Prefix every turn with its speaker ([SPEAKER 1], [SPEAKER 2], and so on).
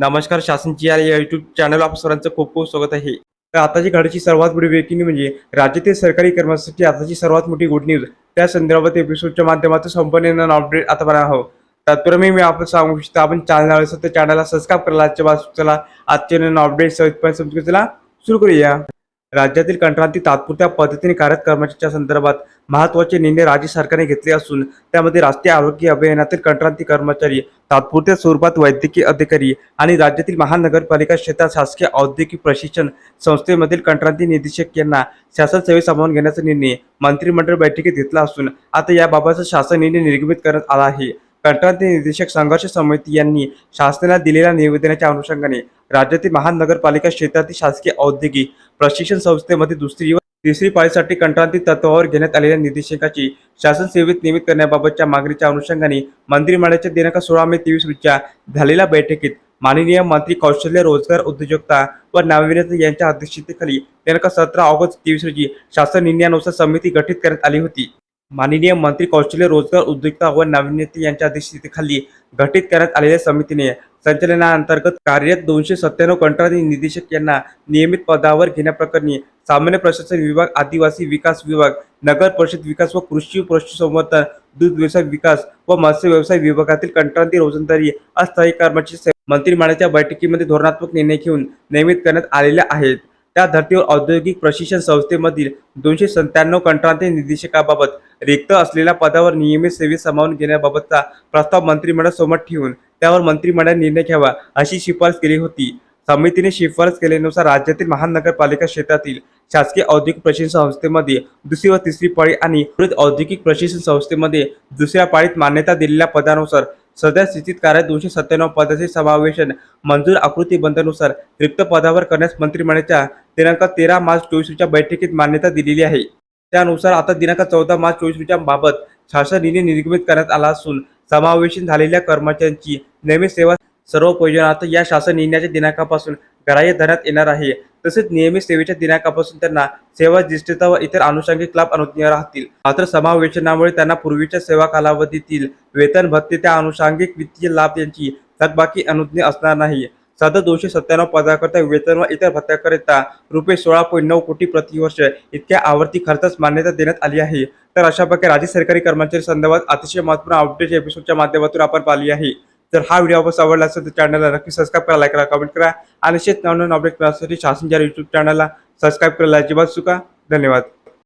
[SPEAKER 1] नमस्कार शासनची या YouTube channel आप सर्वांचं खूप खूप स्वागत आहे. तर आताची घडची सर्वात मोठी ब्रेकिंग म्हणजे राज्यातील सरकारी कर्मचाऱ्यांसाठी आताची सर्वात मोठी गुड न्यूज त्या संदर्भात एपिसोडच्या माध्यमातून संपूर्ण अपडेट आता बना आहोत. तत्पूर्वी मी आपण सांगू इच्छितो आपण चॅनल असेल तर चॅनलला सबस्क्राईब करायला आजच्या बाजूला आजचे नवीन अपडेट सहजपणे समजून चला सुरू करूया. राज्यातील कंत्राटी तात्पुरत्या पद्धतीने कार्यरत कर्मचाऱ्यांच्या संदर्भात महत्त्वाचे निर्णय राज्य सरकारने घेतले असून त्यामध्ये राष्ट्रीय आरोग्य अभियानातील कंत्राटी कर्मचारी तात्पुरत्या स्वरूपात वैद्यकीय अधिकारी आणि राज्यातील महानगरपालिका क्षेत्रात शासकीय औद्योगिक प्रशिक्षण संस्थेमधील कंत्राटी निदेशक यांना शासन सेवेत सामावून घेण्याचा निर्णय मंत्रिमंडळ बैठकीत घेतला असून आता याबाबतचा शासन निर्णय निर्गमित करण्यात आला आहे. कंत्राटी निदेशक संघर्ष समिती यांनी शासनाला दिलेल्या निवेदनाच्या अनुषंगाने राज्यातील महानगरपालिका क्षेत्रातील शासकीय औद्योगिक प्रशिक्षण संस्थेमध्ये दुसरी व तिसरी पाळीसाठी कंत्राटी तत्वावर घेण्यात आलेल्या निदेशकाची शासन सेवेत नियमित करण्याबाबतच्या मागणीच्या अनुषंगाने मंत्रिमंडळाच्या दिनांक सोळा मे तेवीस रोजच्या झालेल्या बैठकीत माननीय मंत्री कौशल्य रोजगार उद्योजकता व नाविन्यता यांच्या अध्यक्षतेखाली दिनांक सतरा ऑगस्ट तेवीस रोजी शासन निर्णयानुसार समिती गठीत करण्यात आली होती. माननीय मंत्री कौशल्य रोजगार उद्योजकता व नाविन्यता यांच्या अध्यक्षतेखाली गठीत करण्यात आलेल्या समितीने संचलनाअंतर्गत कार्यरत दोनशे सत्त्याण्णव कंत्राटी निदेशक यांना नियमित पदावर घेण्याप्रकरणी सामान्य प्रशासन विभाग आदिवासी विकास विभाग नगर परिषद विकास व कृषी पशुसंवर्धन दूध व्यवसाय विकास व मत्स्य व्यवसाय विभागातील कंत्राटी रोजंदारी अस्थायी कर्मचारी मंत्रिमंडळाच्या बैठकीमध्ये धोरणात्मक निर्णय घेऊन नियमित करण्यात आलेल्या आहेत. त्या धर्तीवर औद्योगिक प्रशिक्षण संस्थेमधील दोनशे सत्त्याण्णव कंत्राटी निदेशकाबाबत रिक्त असलेल्या पदावर नियमित सेवेत सामावून घेण्याबाबतचा प्रस्ताव मंत्रिमंडळ समोर ठेवून त्यावर मंत्रिमंडळाने निर्णय घ्यावा अशी शिफारस केली होती. समितीने शिफारस केल्यानुसार राज्यातील महानगरपालिका क्षेत्रातील शासकीय औद्योगिक प्रशिक्षण संस्थेमध्ये दुसरी व तिसरी पाळी आणि औद्योगिक प्रशिक्षण संस्थेमध्ये दुसऱ्या पाळीत मान्यता दिलेल्या पदानुसार सध्या स्थितीत कार्य दोनशे सत्त्याण्णव पदाचे समावेशन मंजूर आकृतीबंधानुसार रिक्त पदावर करण्यास मंत्रिमंडळाच्या दिनांक तेरा मार्च चोवीसच्या बैठकीत मान्यता दिलेली आहे. त्यानुसार आता दिनांक चौदा मार्च चोवीसच्या बाबत शासन निर्णय निर्गमित करण्यात आला असून समावेशन झालेल्या कर्मचाऱ्यांची नियमित सेवा सर्व प्रयोजनार्थ या शासन निर्णयाच्या दिनांकापासून ग्राह्य धरण्यात येणार आहे. तसेच नियमित सेवेच्या दिनांकापासून त्यांना सेवा ज्येष्ठता व इतर अनुषंगिक लाभ अनुज्ञ राहतील. मात्र समावेशनामुळे त्यांना पूर्वीच्या सेवा कालावधीतील वेतन भत्ते त्या अनुषंगिक वित्तीय लाभ यांची थकबाकी अनुज्ञ असणार नाही. सदर दोनशे सत्त्याण्णव पदाकरता वेतन व इतर भत्त्याकरिता रुपये सोळा पॉईंट नऊ कोटी प्रतिवर्ष इतक्या आवर्ती खर्चास मान्यता देण्यात आली आहे. तर अशा प्रकारे राज्य सरकारी कर्मचारी संदर्भात अतिशय महत्त्वपूर्ण अपडेट एपिसोडच्या माध्यमातून आपण पाहिली आहे. जर हा व्हिडिओ आपण आवडला असेल तर चॅनलला नक्की सबस्क्राईब करा लाईक करा कमेंट करा. आणि शेत नवनवीन अपडेट मिळण्यासाठी शासनच्या युट्यूब चॅनलला सबस्क्राईब करायला अजिबात चुका. धन्यवाद.